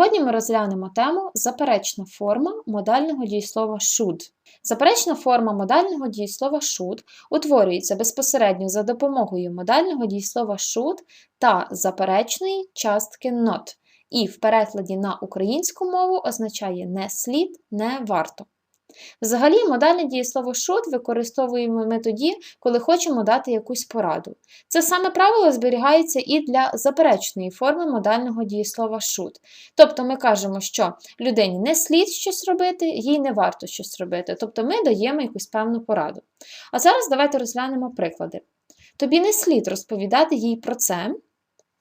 Сьогодні ми розглянемо тему заперечна форма модального дієслова should. Заперечна форма модального дієслова should утворюється безпосередньо за допомогою модального дієслова should та заперечної частки not, і в перекладі на українську мову означає не слід, не варто. Взагалі, модальне дієслово should використовуємо ми тоді, коли хочемо дати якусь пораду. Це саме правило зберігається і для заперечної форми модального дієслова should. Тобто ми кажемо, що людині не слід щось робити, їй не варто щось робити. Тобто ми даємо якусь певну пораду. А зараз давайте розглянемо приклади. Тобі не слід розповідати їй про це,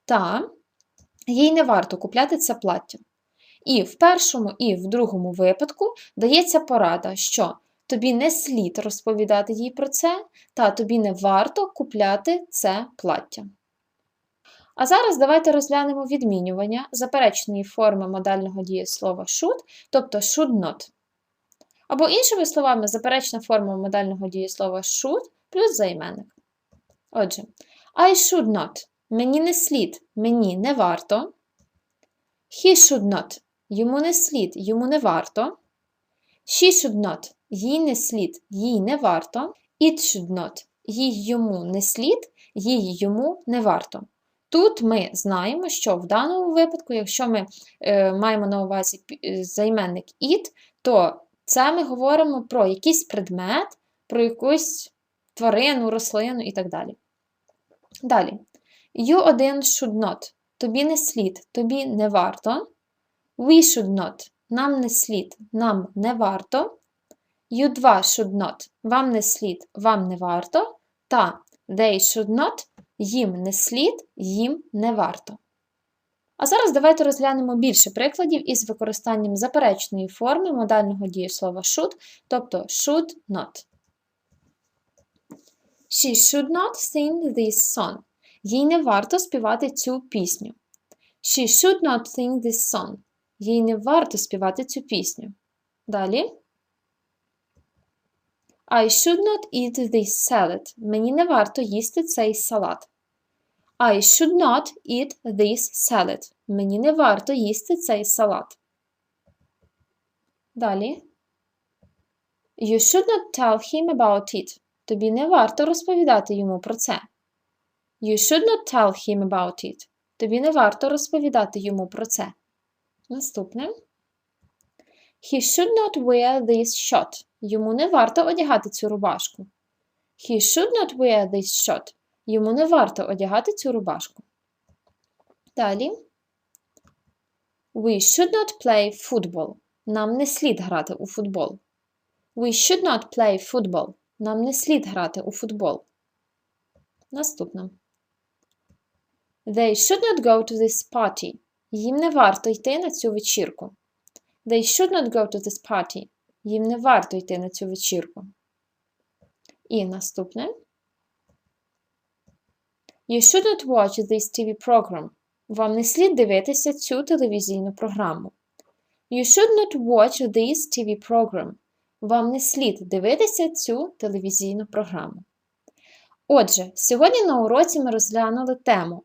та їй не варто купляти це плаття. І в першому, і в другому випадку дається порада, що тобі не слід розповідати їй про це, та тобі не варто купляти це плаття. А зараз давайте розглянемо відмінювання заперечної форми модального дієслова should, тобто should not. Або, іншими словами, заперечна форма модального дієслова should плюс займенник. Отже, I should not. Мені не слід, мені не варто. He should not. Йому не слід, йому не варто. She should not. Їй не слід, їй не варто. It should not. Їй йому не слід, їй йому не варто. Тут ми знаємо, що в даному випадку, якщо ми е, маємо на увазі займенник it, то це ми говоримо про якийсь предмет, про якусь тварину, рослину і так далі. Далі. You один should not. Тобі не слід, тобі не варто. We should not. Нам не слід, нам не варто. You два should not. Вам не слід, вам не варто. Та they should not. Їм не слід, їм не варто. А зараз давайте розглянемо більше прикладів із використанням заперечної форми модального дієслова should, тобто should not. She should not sing this song. Їй не варто співати цю пісню. She should not sing this song. Їй не варто співати цю пісню. Далі. I should not eat this salad. Мені не варто їсти цей салат. I should not eat this salad. Мені не варто їсти цей салат. Далі. You should not tell him about it. Тобі не варто розповідати йому про це. You should not tell him about it. Тобі не варто розповідати йому про це. Наступне. He should not wear this shirt. Йому не варто одягати цю рубашку. He should not wear this shirt. Йому не варто одягати цю рубашку. Далі. We should not play football. Нам не слід грати у футбол. We should not play football. Нам не слід грати у футбол. Наступне. They should not go to this party. Їм не варто йти на цю вечірку. They should not go to this party. Їм не варто йти на цю вечірку. І наступне. You should not watch this TV program. Вам не слід дивитися цю телевізійну програму. You should not watch this TV program. Вам не слід дивитися цю телевізійну програму. Отже, сьогодні на уроці ми розглянули тему